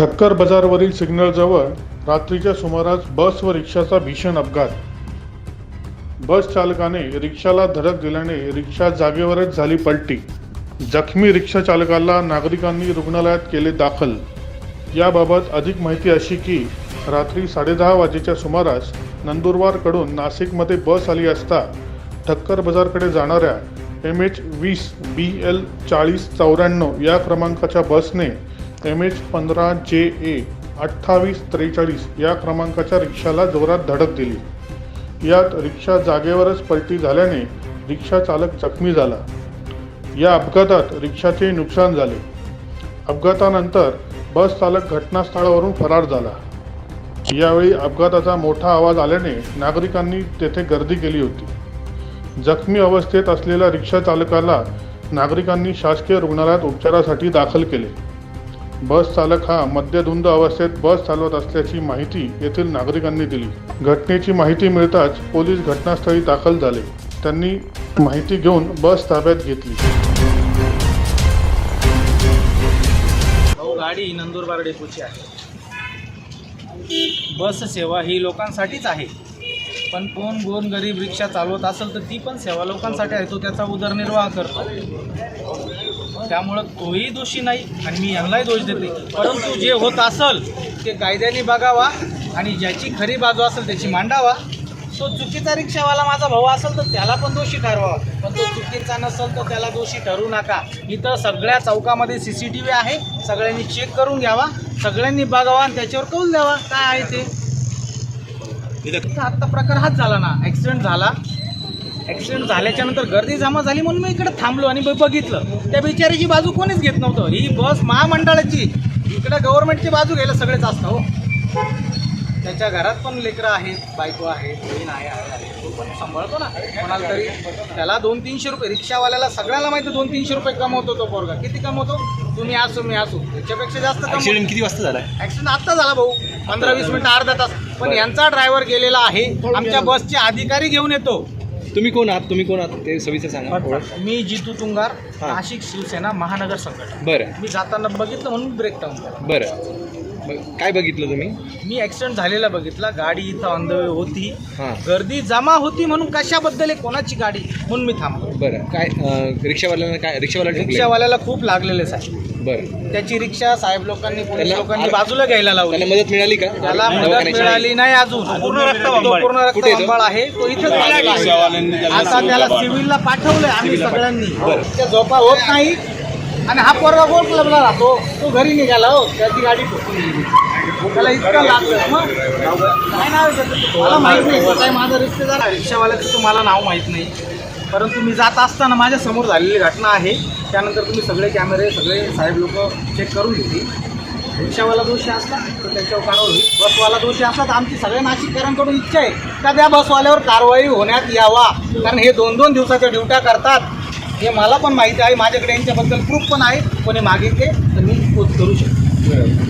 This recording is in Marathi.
ठक्कर बाजारवरील सिग्नलजवळ रात्रीच्या सुमारास बस व रिक्षाचा भीषण अपघात. बस चालकाने रिक्षाला धडक दिल्याने रिक्षा जागेवरच झाली पलटी. जखमी रिक्षा चालकाला नागरिकांनी रुग्णालयात केले दाखल. याबाबत अधिक माहिती अशी की रात्री साडेदहा वाजेच्या सुमारास नंदुरबारकडून नाशिकमध्ये बस आली असता ठक्कर बाजारकडे जाणाऱ्या एम एच वीस बी एल चाळीस चौऱ्याण्णव या क्रमांकाच्या बसने एम एच पंधरा जे ए अठ्ठावीस त्रेचाळीस या क्रमांकाच्या रिक्षाला जोरात धडक दिली. यात रिक्षा जागेवरच पलटी झाल्याने रिक्षा चालक जखमी झाला. या अपघातात रिक्षाचे नुकसान झाले. अपघातानंतर बस चालक घटनास्थळावरून फरार झाला. यावेळी अपघाताचा मोठा आवाज आल्याने नागरिकांनी तेथे गर्दी केली होती. जखमी अवस्थेत असलेल्या रिक्षा चालकाला नागरिकांनी शासकीय रुग्णालयात उपचारासाठी दाखल केले. बस चालक हा मद्यधुंद अवस्थेत बस चालवत असल्याची माहिती येथील नागरिकांनी दिली. घटनेची माहिती मिळताच पोलीस घटनास्थळी दाखल झाले. त्यांनी माहिती घेऊन बस ताब्यात घेतली. गाडी नंदुरबार डेपोची आहे. बस सेवा ही लोकांसाठीच आहे. पण कोण गोन गरीब रिक्षा चालवत असेल तर ती पण सेवा लोकांसाठी आहे. तो त्याचा उदरनिर्वाह करतो. त्यामुळं तोही दोषी नाही आणि मी यांनाही दोष देते. परंतु जे होत असेल ते कायद्याने बघावा आणि ज्याची खरी बाजू असेल त्याची मांडावा. तो चुकीचा रिक्षावाला माझा भाऊ असेल तर त्याला पण दोषी ठरवावा पण तो चुकीचा नसेल तर त्याला दोषी ठरवू नका. इथं सगळ्या चौकामध्ये सी सी टी व्ही आहे. सगळ्यांनी चेक करून घ्यावा. सगळ्यांनी बघावा आणि त्याच्यावर कौल द्यावा. काय आहे ते? इथं आत्ता प्रकार हाच झाला ना. ॲक्सिडेंट झाला. ॲक्सिडेंट झाल्याच्यानंतर गर्दी जमा झाली म्हणून मी इकडे थांबलो आणि बघितलं. त्या बिचारीची बाजू कोणीच घेत नव्हतं. ही बस महामंडळाची. इकडे गव्हर्नमेंटची बाजू घ्यायला सगळेच असतं हो. त्याच्या घरात पण लेकरं आहेत बायको आहेत बहीण आहे आहे. तो पण सांभाळतो ना. कोणाला तरी. त्याला दोन तीनशे रुपये. रिक्षावाल्याला सगळ्याला माहिती दोन तीनशे रुपये कमवतो तो पोरगा. किती कमवतो? तुम्ही असो मी असो. त्याच्यापेक्षा जास्त ऍक्सिडेंट किती वाजता झाला ऍक्सिडेंट आत्ता झाला भाऊ. पंधरा वीस मिनिटं अर्धा तास. पण यांचा ड्रायव्हर गेलेला आहे. आमच्या बसचे अधिकारी घेऊन येतो. तुम्ही कोण आहात? तुम्ही कोण आहात? ते सविस्तर सांगा. ओळख. मी जितू तुंगार हा. नाशिक शिवसेना महानगर संघटना बरं. मी जाताना बघितलं म्हणून ब्रेक केला. बरं. काय बघितलं तुम्ही? मी ऍक्सिडेंट झालेला बघितला. गाडी इथं ऑन द वे होती. हां. गर्दी जमा होती म्हणून कशाबद्दल आहे कोणाची गाडी म्हणून मी थांबलो. बरं. काय अं, रिक्षावाल्यानं काय रिक्षावाला ठोकले रिक्षावाल्याला खूप लागलेले साहेब. बरं. त्याची रिक्षा साहेब लोकांनी पोलीस त्याला- लोकांनी बाजूला घ्यायला त्याला लावली मदत मिळाली का? त्याला मदत दवाखान्याची? मिळाली नाही अजून. पूर्ण रक्त तो पूर्ण रक्त कुठे आहे तो? अंबाळ आहे. तो इथेच लागलेला आहे. आता त्याला सिव्हिलला पाठवलंय आम्ही सगळ्यांनी. त्या झोपा होत नाही आणि हा पोरगा गोल क्लबला राहतो. तो घरी निघाला हो. त्याची गाडी ठोकून गेली. त्याला इतका लागलं मग काय नाव मला माहीत नाही. काय माझा रिश्तेदार रिक्षावाल्याचं तुम्हाला नाव माहीत नाही. परंतु मी जात असताना माझ्यासमोर झालेली घटना आहे. त्यानंतर तुम्ही सगळे कॅमेरे सगळे साहेब लोक चेक करून घेतली. रिक्षावाला दोषी असला तर त्याच्यावर कारवाई होईल. बसवाला दोषी असला तर आमची सगळ्या नाशिककरांकडून इच्छा आहे का त्या बसवाल्यावर कारवाई होण्यात यावा? कारण हे दोन दोन दिवसाच्या ड्युट्या करतात. हे मला पण माहिती आहे माझ्याकडे यांच्याबद्दल प्रूफ पण आहे कोणी मागितले तर मी करू शकतो.